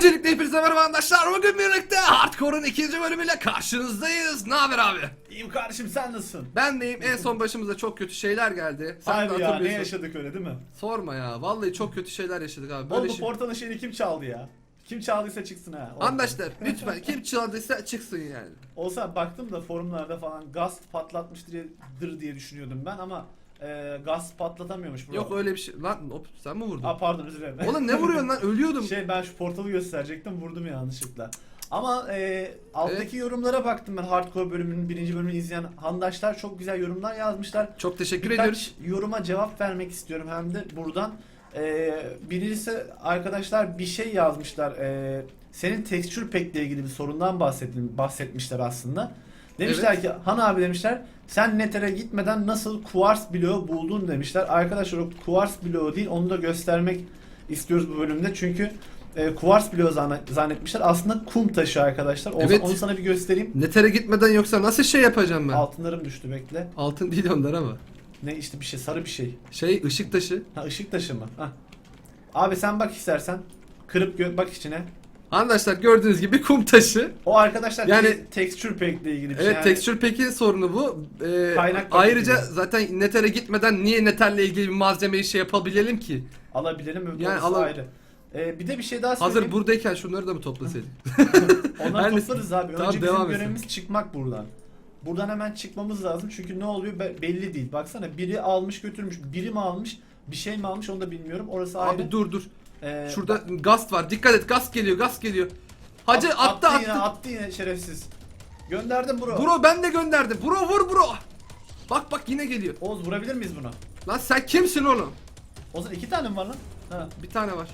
Öncelikle hepinize merhaba arkadaşlar. Bugün birlikte Hardcore'un ikinci bölümüyle karşınızdayız. Ne haber abi? İyiyim kardeşim sen nasılsın? Ben deyim en son başımıza çok kötü şeyler geldi. Sen de Abi ya ne hatırlıyorsun. yaşadık öyle değil mi? Sorma ya. Vallahi çok kötü şeyler yaşadık abi. Böyle Oğlum bu şey. portalın şeyini kim çaldı ya? Kim çaldıysa çıksın ha. Arkadaşlar lütfen kim çaldıysa çıksın yani. Olsa baktım da forumlarda falan gaz patlatmıştır diye düşünüyordum ben ama e, gaz patlatamıyormuş bro. Yok öyle bir şey. Lan hop, sen mi vurdun? Aa pardon özür dilerim. Oğlum ne vuruyorsun lan? Ölüyordum. Şey ben şu portalı gösterecektim vurdum yanlışlıkla. Ama e, alttaki yorumlara baktım ben hardcore bölümünün birinci bölümünü izleyen handaşlar çok güzel yorumlar yazmışlar. Çok teşekkür Birkaç ediyoruz. yoruma cevap vermek istiyorum hem de buradan. Ee, birincisi arkadaşlar bir şey yazmışlar. Ee, senin texture pack ile ilgili bir sorundan bahsettin, bahsetmişler aslında. Demişler ki Han abi demişler sen Nether'e gitmeden nasıl Quartz bloğu buldun demişler. Arkadaşlar o Quartz bloğu değil onu da göstermek istiyoruz bu bölümde. Çünkü e, Quartz bloğu zannet- zannetmişler. Aslında kum taşı arkadaşlar. O- Evet. Onu sana bir göstereyim. Netere gitmeden yoksa nasıl şey yapacağım ben? Altınlarım düştü bekle. Altın değil onlar ama. Ne işte bir şey sarı bir şey. Şey ışık taşı. Ha ışık taşı mı? Ha. Abi sen bak istersen. Kırıp bak içine. Arkadaşlar gördüğünüz gibi kum taşı. O arkadaşlar Yani- te- texture pack ile ilgili bir Evet şey. Texture pack'in sorunu bu. Ee, Kaynak ayrıca paketi. zaten Nether'e gitmeden niye Nether'le ilgili bir malzemeyi şey yapabilelim ki? alabilelim öbür Yani yani ala- ayrı. Ee, bir de bir şey daha Hazır söyleyeyim. buradayken şunları da mı toplasaydık? Onları Her neyse. toplarız abi. Tamam, Önce devam bizim etsin. görevimiz çıkmak buradan. Buradan hemen çıkmamız lazım çünkü ne oluyor be- belli değil. Baksana biri almış götürmüş, biri mi almış, bir şey mi almış onu da bilmiyorum. Orası ayrı. Abi dur dur. Ee, Şurada gast var. Dikkat et gast geliyor gast geliyor. Hacı at- attı attı. yine attı yine şerefsiz. Gönderdim bro. Bro ben de gönderdim. Bro vur bro. Bak bak yine geliyor. Oğuz vurabilir miyiz bunu? Lan sen kimsin oğlum? Oğuz iki tane mi var lan? Ha. Bir tane var.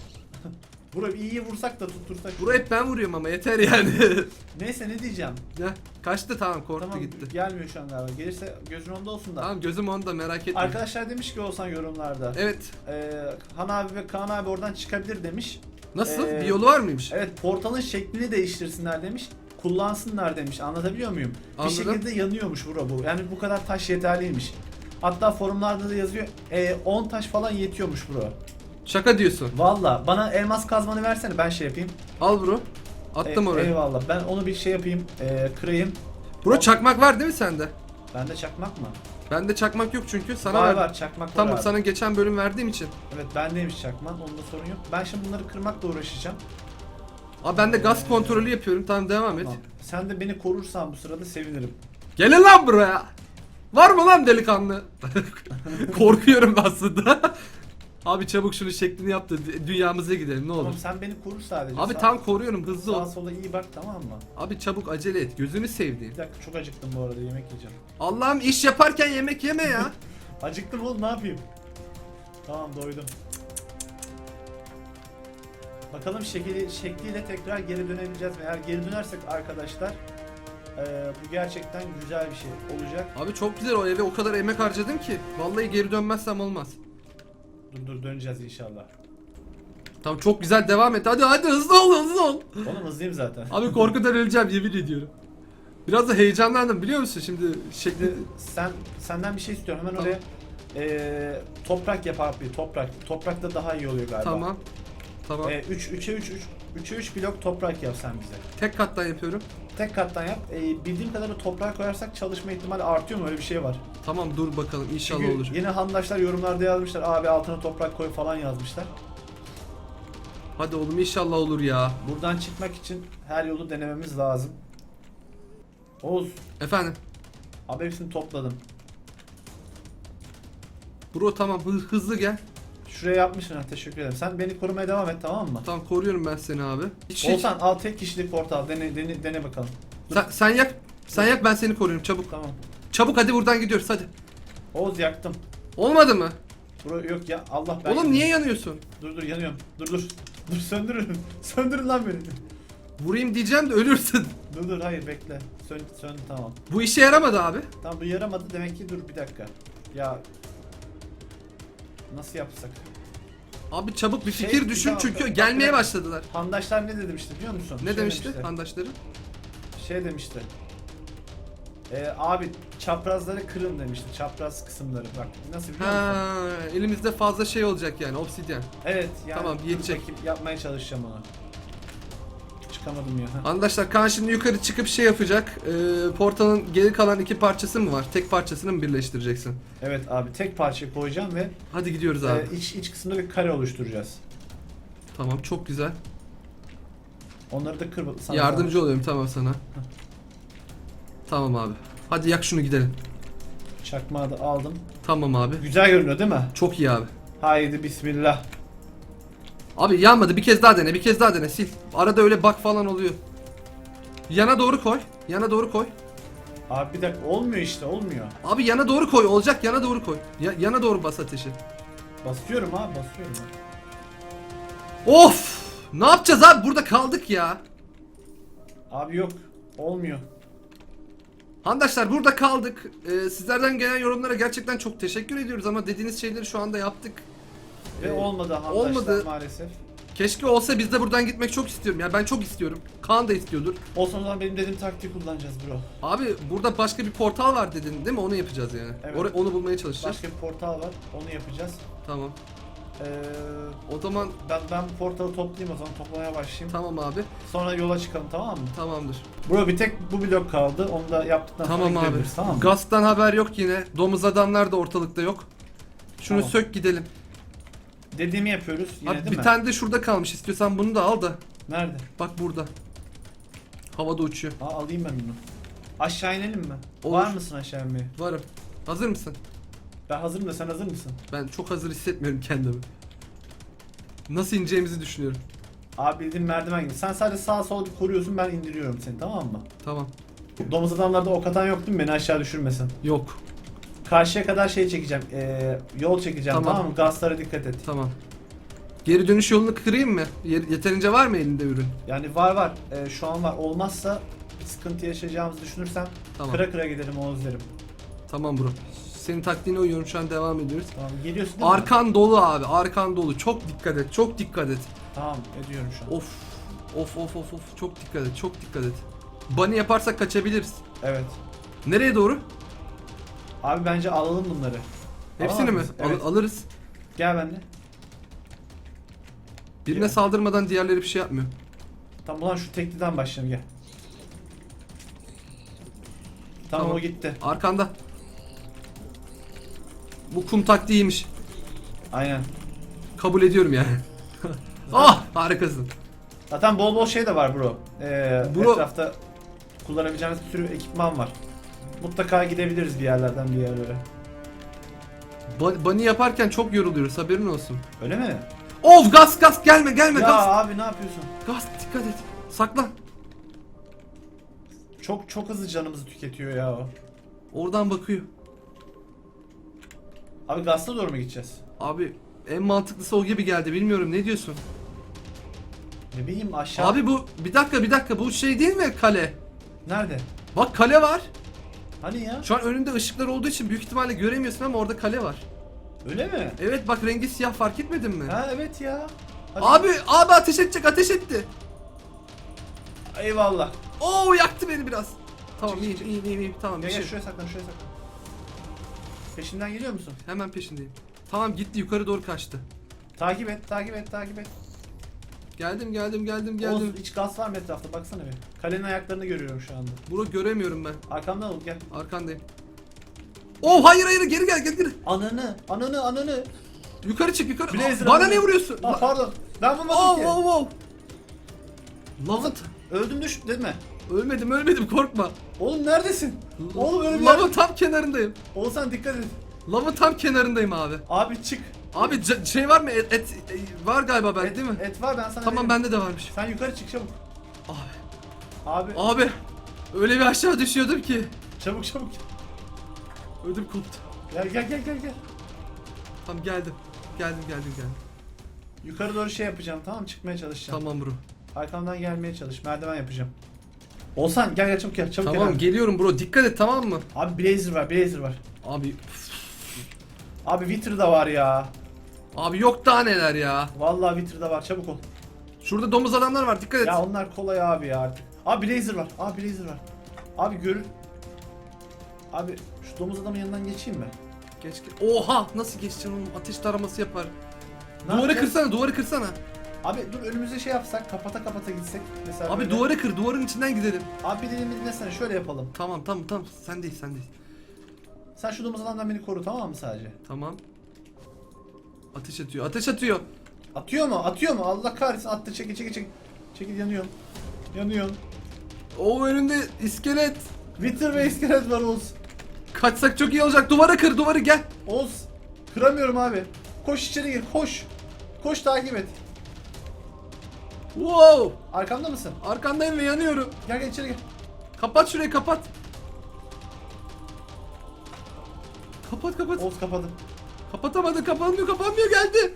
Bro iyiyi vursak da tuttursak. Bro hep ben vuruyorum ama yeter yani. Neyse ne diyeceğim. ya kaçtı tamam korktu Tamam gitti. gelmiyor şu an galiba. Gelirse gözün onda olsun da. Tamam gözüm onda merak etme. Arkadaşlar demiş ki olsan yorumlarda. Evet. Ee, Han abi ve Kaan abi oradan çıkabilir demiş. Nasıl? Ee, bir yolu var mıymış? Evet portalın şeklini değiştirsinler demiş. Kullansınlar demiş. Anlatabiliyor muyum? Anladım. Bir şekilde yanıyormuş bura bu. Yani bu kadar taş yeterliymiş. Hatta forumlarda da yazıyor. e, 10 taş falan yetiyormuş bro. Şaka diyorsun. Valla bana elmas kazmanı versene ben şey yapayım. Al bro. Attım E, oraya. Eyvallah. Ben onu bir şey yapayım. E, kırayım. Bro çakmak var değil mi sende? Bende çakmak mı? Bende çakmak yok çünkü sana var verdim. var çakmak var Tamam abi. sana geçen bölüm verdiğim için. Evet bendeymiş çakman onda sorun yok. Ben şimdi bunları kırmakla uğraşacağım. Abi ben de gaz kontrolü yapıyorum. Tamam devam et. Tamam. Sen de beni korursan bu sırada sevinirim. Gelin lan buraya. Var mı lan delikanlı? Korkuyorum aslında. Abi çabuk şunu şeklini yap da dü- dünyamıza gidelim ne olur. Tamam sen beni korur sadece. Abi Sağ- tam koruyorum hızlı Sağa ol. sola iyi bak tamam mı? Abi çabuk acele et. Gözünü sevdiğim. Bir dakika çok acıktım bu arada yemek yiyeceğim. Allah'ım iş yaparken yemek yeme ya. Acıktım oğlum ne yapayım? Tamam doydum. Bakalım şekli, şekliyle tekrar geri dönebileceğiz mi? Eğer geri dönersek arkadaşlar eee, bu gerçekten güzel bir şey olacak. Abi çok güzel o eve o kadar emek harcadım ki. Vallahi geri dönmezsem olmaz. Dur dur döneceğiz inşallah. Tamam çok güzel devam et. Hadi hadi hızlı ol hızlı ol. Oğlum hızlıyım zaten. Abi korkudan öleceğim yemin ediyorum. Biraz da heyecanlandım biliyor musun şimdi şekli. Sen senden bir şey istiyorum hemen Tamam. oraya eee, toprak yap abi toprak. Toprakta daha iyi oluyor galiba. Tamam. Tamam. 3 3'e 3 3 3'e 3 blok toprak yap sen bize. Tek kattan yapıyorum. Tek kattan yap. Ee, bildiğim kadarıyla toprak koyarsak çalışma ihtimali artıyor mu? Öyle bir şey var. Tamam dur bakalım inşallah Çünkü olur. yine handaşlar yorumlarda yazmışlar. Abi altına toprak koy falan yazmışlar. Hadi oğlum inşallah olur ya. Buradan çıkmak için her yolu denememiz lazım. Oğuz, Efendim. abi hepsini topladım. Bro tamam hı- hızlı gel. Şuraya yapmışsın ha teşekkür ederim. Sen beni korumaya devam et tamam mı? Tamam koruyorum ben seni abi. Hiç, hiç- Olsan al tek kişilik portal dene, dene, dene bakalım. Sen, sen yak. Sen yak ben seni koruyorum çabuk. Tamam. Çabuk hadi buradan gidiyoruz hadi. Oğuz yaktım. Olmadı mı? Bro yok ya Allah ben. Oğlum niye yanıyorsun? Dur dur yanıyorum. Dur dur. Dur söndürün. söndürün lan beni. Vurayım diyeceğim de ölürsün. Dur dur hayır bekle. Sön, söndü tamam. Bu işe yaramadı abi. Tamam bu yaramadı demek ki dur bir dakika. Ya nasıl yapsak? Abi çabuk bir Şey, fikir düşün tamam, çünkü tamam, gelmeye bak- başladılar. Handaşlar ne demişti biliyor musun? Ne Şey demişti handaşları? Şey demişti. Ee, abi çaprazları kırın demişti. Çapraz kısımları bak. Nasıl biliyor musun? Ha, elimizde fazla şey olacak yani obsidyen. Evet yani Tamam, dur yetecek. bakayım, yapmaya çalışacağım onu. Çıkamadım ya. Arkadaşlar Kaan şimdi yukarı çıkıp şey yapacak. Ee, portalın geri kalan iki parçası mı var? Tek parçasını mı birleştireceksin? Evet abi tek parça koyacağım ve Hadi gidiyoruz abi. e, iç, iç kısımda bir kare oluşturacağız. Tamam çok güzel. Onları da kır sana Yardımcı oluyorum tamam sana. Tamam abi. Hadi yak şunu gidelim. Çakmağı da aldım. Tamam abi. Güzel görünüyor değil mi? Çok iyi abi. Haydi bismillah. Abi yanmadı bir kez daha dene bir kez daha dene sil. Arada öyle bak falan oluyor. Yana doğru koy. Yana doğru koy. Abi bir dakika olmuyor işte olmuyor. Abi yana doğru koy olacak yana doğru koy. Ya- yana doğru bas ateşi. Basıyorum abi basıyorum. Of! Ne yapacağız abi burada kaldık ya. Abi yok olmuyor. Arkadaşlar burada kaldık. Ee, sizlerden gelen yorumlara gerçekten çok teşekkür ediyoruz ama dediğiniz şeyleri şu anda yaptık. Ve Ee, olmadı arkadaşlar olmadı. maalesef. Keşke olsa biz de buradan gitmek çok istiyorum. Ya ben çok istiyorum. Kaan da istiyordur. O zaman benim dediğim taktiği kullanacağız bro. Abi burada başka bir portal var dedin değil mi? Onu yapacağız yani. Evet. Or- onu bulmaya çalışacağız. Başka bir portal var onu yapacağız. Tamam. Ee, O zaman ben, ben portalı toplayayım o zaman toplamaya başlayayım. tamam abi. Sonra yola çıkalım tamam mı? Tamamdır. Bro bir tek bu blok kaldı. Onu da yaptıktan Tamam sonra abi. tamam mı? Gaz'dan haber yok yine. Domuz adamlar da ortalıkta yok. Şunu Tamam. sök gidelim. Dediğimi yapıyoruz yine Abi değil bir mi? tane de şurada kalmış. İstiyorsan bunu da al da. Nerede? Bak burada. Havada uçuyor. Aa alayım ben bunu. Aşağı inelim mi? Olur. Var mısın aşağı inmeye? Varım. Hazır mısın? Ben hazırım da sen hazır mısın? Ben çok hazır hissetmiyorum kendimi. Nasıl ineceğimizi düşünüyorum. Abi bildiğin merdiven gibi. Sen sadece sağa sola bir koruyorsun ben indiriyorum seni tamam mı? Tamam. Domuz adamlarda ok atan yok değil mi? Beni aşağı düşürmesin. Yok. Karşıya kadar şey çekeceğim. ee, yol çekeceğim Tamam. tamam, mı? Gazlara dikkat et. Tamam. Geri dönüş yolunu kırayım mı? Yer- yeterince var mı elinde ürün? Yani var var. Ee, şu an var. Olmazsa sıkıntı yaşayacağımızı düşünürsem Tamam. kıra kıra giderim Oğuz derim. Tamam bro. Senin taktiğine uyuyorum şu an devam ediyoruz. Tamam geliyorsun değil mi? Arkan dolu abi. Arkan dolu. Çok dikkat et. Çok dikkat et. Tamam ediyorum şu an. Of. Of of of of. Çok dikkat et. Çok dikkat et. Bunny yaparsak kaçabiliriz. Evet. Nereye doğru? Abi bence alalım bunları. Hepsini Alamaz mi? mıyız? Al- Evet. alırız. Gel benimle. Birine Ya. saldırmadan diğerleri bir şey yapmıyor. Tamam ulan şu tekliden başlayalım gel. Tamam, Tamam. o gitti. Arkanda. Bu kum taktiğiymiş. Aynen. Kabul ediyorum yani. ah harikasın. Zaten bol bol şey de var bro. Ee, Bro- Etrafta kullanabileceğimiz bir sürü ekipman var. Mutlaka gidebiliriz bir yerlerden bir yerlere. Ba- Bunny yaparken çok yoruluyoruz haberin olsun. Öyle mi? Of gaz gaz gelme gelme Ya gaz. abi ne yapıyorsun? Gaz dikkat et. Saklan. Çok çok hızlı canımızı tüketiyor ya o. Oradan bakıyor. Abi gazla doğru mu gideceğiz? Abi en mantıklısı o gibi geldi bilmiyorum ne diyorsun? Ne bileyim aşağı. Abi bu bir dakika bir dakika bu şey değil mi kale? Nerede? Bak kale var. Hani ya? Şu an önünde ışıklar olduğu için büyük ihtimalle göremiyorsun ama orada kale var. Öyle mi? Evet bak rengi siyah fark etmedin mi? Ha evet ya. Hadi. Abi abi ateş edecek ateş etti. Eyvallah. Oo yaktı beni biraz. Tamam Çık, iyi çık. iyi iyi iyi tamam bir Gel gel şey. şuraya saklan şuraya saklan. Peşinden geliyor musun? Hemen peşindeyim. Tamam gitti yukarı doğru kaçtı. Takip et takip et takip et. Geldim geldim geldim Geldim. geldim. hiç gaz var mı etrafta baksana bir. Kalenin ayaklarını görüyorum şu anda. Bro göremiyorum ben. Arkamdan ol gel. Arkandayım. Oh hayır hayır geri gel geri geri. Ananı ananı ananı. Yukarı çık yukarı. Blazer Aa, Bana ne vuruyorsun? Aa, pardon. Ben vurmadım Oh ki. oh oh. Lavın. Öldüm düş değil mi? Ölmedim ölmedim korkma. Oğlum neredesin? Oğlum öyle bir Lavın tam kenarındayım. Oğuzhan dikkat et. Lavın tam kenarındayım abi. Abi çık. Abi c- şey var mı? Et, et- e, var galiba ben et, değil mi? Et var ben sana tamam bende de varmış. Sen yukarı çık çabuk. Abi. Abi Abi. Öyle bir aşağı düşüyordum ki. çabuk çabuk. Ödüm koptu. Gel gel gel gel gel. Tamam geldim. Geldim geldim geldim. Yukarı doğru şey yapacağım tamam mı? Çıkmaya çalışacağım. Tamam bro. Arkamdan gelmeye çalış. Merdiven yapacağım. Olsan gel gel çabuk gel çabuk Tamam gel. geliyorum bro. Dikkat et tamam mı? Abi Blazer var Blazer var. Abi Abi Wither da var ya. Abi yok daha neler ya. Vallahi Wither da var çabuk ol. Şurada domuz adamlar var dikkat et. Ya onlar kolay abi ya artık. Abi Blazer var. Abi Blazer var. Abi görün. Abi şu domuz adamın yanından geçeyim mi? Geç geç. Oha nasıl geçeceksin oğlum? Ateş taraması yapar. Ne duvarı yapacağız? kırsana duvarı kırsana. Abi dur önümüze şey yapsak kapata kapata gitsek. Mesela Abi böyle. duvarı kır duvarın içinden gidelim. Abi bir dilimi dinlesene şöyle yapalım. Tamam tamam tamam sendeyiz sendeyiz. Sen şu domuz adamdan beni koru tamam mı sadece? Tamam. Ateş atıyor ateş atıyor. Atıyor mu? Atıyor mu? Allah kahretsin attı çekil çekil çekil. Çekil yanıyorum. Yanıyorum. O önünde iskelet. Wither ve iskelet var Oğuz. Kaçsak çok iyi olacak. Duvara kır duvarı gel. Oğuz. Kıramıyorum abi. Koş içeri gir koş. Koş takip et. Wow. Arkamda mısın? Arkandayım ve yanıyorum. Gel gel içeri gel. Kapat şurayı kapat. Kapat kapat. Oğuz kapadım. Kapatamadı kapanmıyor kapanmıyor geldi.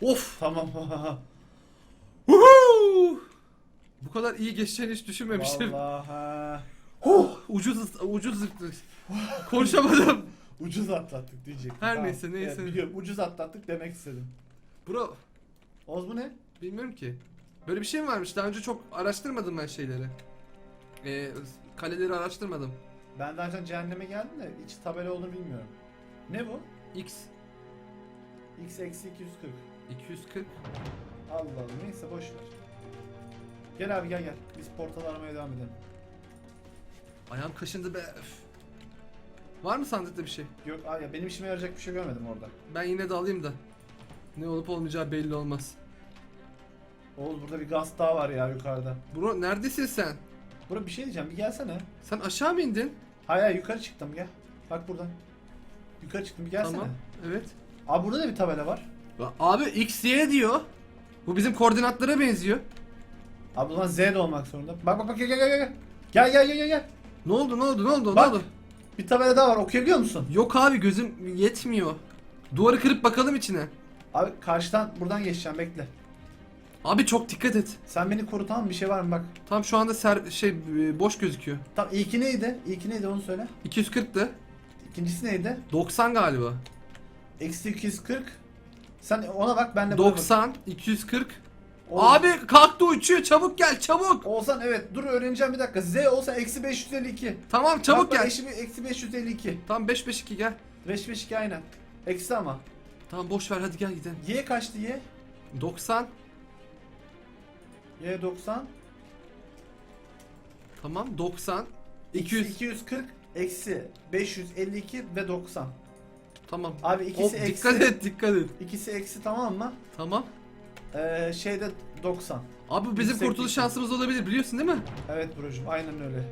Of. Tamam. Bu kadar iyi geçeceğini hiç düşünmemiştim. Vallahi. Oh, ucuz ucuz konuşamadım. Ucuz atlattık diyecektim. Her neyse, neyse. Evet, biliyorum ucuz atlattık demek istedim. Bro Oğuz bu ne? bilmiyorum ki. Böyle bir şey mi varmış? Daha önce çok araştırmadım ben şeyleri. Ee, kaleleri araştırmadım. Ben daha önce cehenneme geldim de hiç tabela olduğunu bilmiyorum. Ne bu? X X eksi 240. 240. Allah Allah neyse boş ver. Gel abi gel gel. Biz portal aramaya devam edelim. Ayağım kaşındı be. Üf. Var mı sandıkta bir şey? Yok abi ya benim işime yarayacak bir şey görmedim orada. Ben yine de alayım da. Ne olup olmayacağı belli olmaz. Oğuz burada bir gaz daha var ya yukarıda. Bro neredesin sen? Bura bir şey diyeceğim bir gelsene. Sen aşağı mı indin? Hayır hayır yukarı çıktım gel. Bak buradan. Yukarı çıktım bir gelsene. Tamam. Evet. Abi burada da bir tabela var. Abi X, Y diyor. Bu bizim koordinatlara benziyor. Abi o zaman Z de olmak zorunda. Bak bak bak gel gel gel gel. Gel gel gel gel gel. Ne oldu ne oldu ne oldu Bak. ne oldu? Bir tabela daha var okuyabiliyor musun? Yok abi gözüm yetmiyor. Duvarı kırıp bakalım içine. Abi karşıdan buradan geçeceğim bekle. Abi çok dikkat et. Sen beni koru tamam mı? bir şey var mı bak. Tam şu anda ser şey e, boş gözüküyor. Tamam ilki neydi? İlki neydi onu söyle. 240 da İkincisi neydi? 90 galiba. Eksi 240. Sen ona bak ben de buna 90 240. bak. Abi kalktı uçuyor çabuk gel çabuk. Olsan evet dur öğreneceğim bir dakika. Z olsa eksi 552. Tamam çabuk Bak, gel. Eksi, eksi 552. Tamam 5 5 2 gel. 5 5 2 aynen. Eksi ama. Tamam boş ver hadi gel gidelim. Y kaçtı Y? 90 Y 90. tamam 90 200. 200 240 eksi 552 ve 90. tamam. Abi ikisi Hop, eksi. dikkat et dikkat et. İkisi eksi tamam mı? Tamam. Ee, şeyde 90. Abi bizim Yüksek kurtuluş şansımız olabilir biliyorsun değil mi? Evet brocum aynen öyle.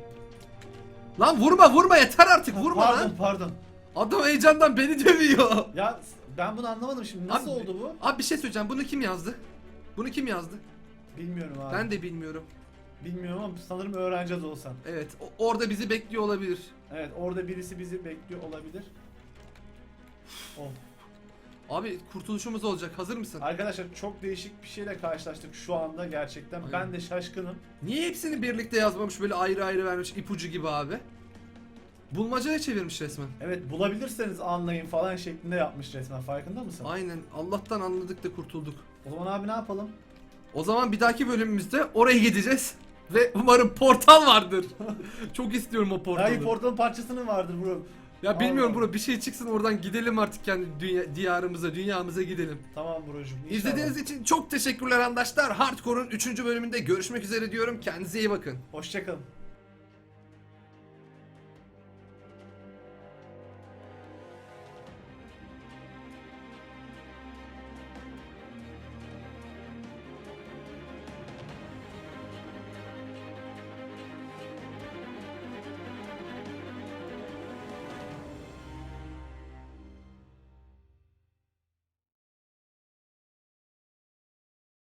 Lan vurma vurma yeter artık vurma pardon lan. pardon. Adam heyecandan beni dövüyor. Ya ben bunu anlamadım şimdi. Nasıl Abi- oldu bu? Abi bir şey söyleyeceğim. Bunu kim yazdı? Bunu kim yazdı? Bilmiyorum abi. Ben de bilmiyorum. Bilmiyorum ama sanırım öğreneceğiz olsan. Evet, o- orada bizi bekliyor olabilir. Evet orada birisi bizi bekliyor olabilir. Oh. Abi kurtuluşumuz olacak. Hazır mısın? Arkadaşlar çok değişik bir şeyle karşılaştık şu anda gerçekten. Aynen. Ben de şaşkınım. Niye hepsini birlikte yazmamış böyle ayrı ayrı vermiş ipucu gibi abi? Bulmacaya çevirmiş resmen. Evet bulabilirseniz anlayın falan şeklinde yapmış resmen farkında mısın? Aynen. Allah'tan anladık da kurtulduk. O zaman abi ne yapalım? O zaman bir dahaki bölümümüzde oraya gideceğiz. Ve umarım portal vardır. Çok istiyorum o portalı. Hayır portalın parçasının vardır bro. ya bilmiyorum Allah. bro bir şey çıksın oradan gidelim artık kendi dünya, diyarımıza, dünyamıza gidelim. Tamam brocum. İzlediğiniz için çok teşekkürler arkadaşlar. Hardcore'un 3. bölümünde görüşmek üzere diyorum. Kendinize iyi bakın. Hoşçakalın.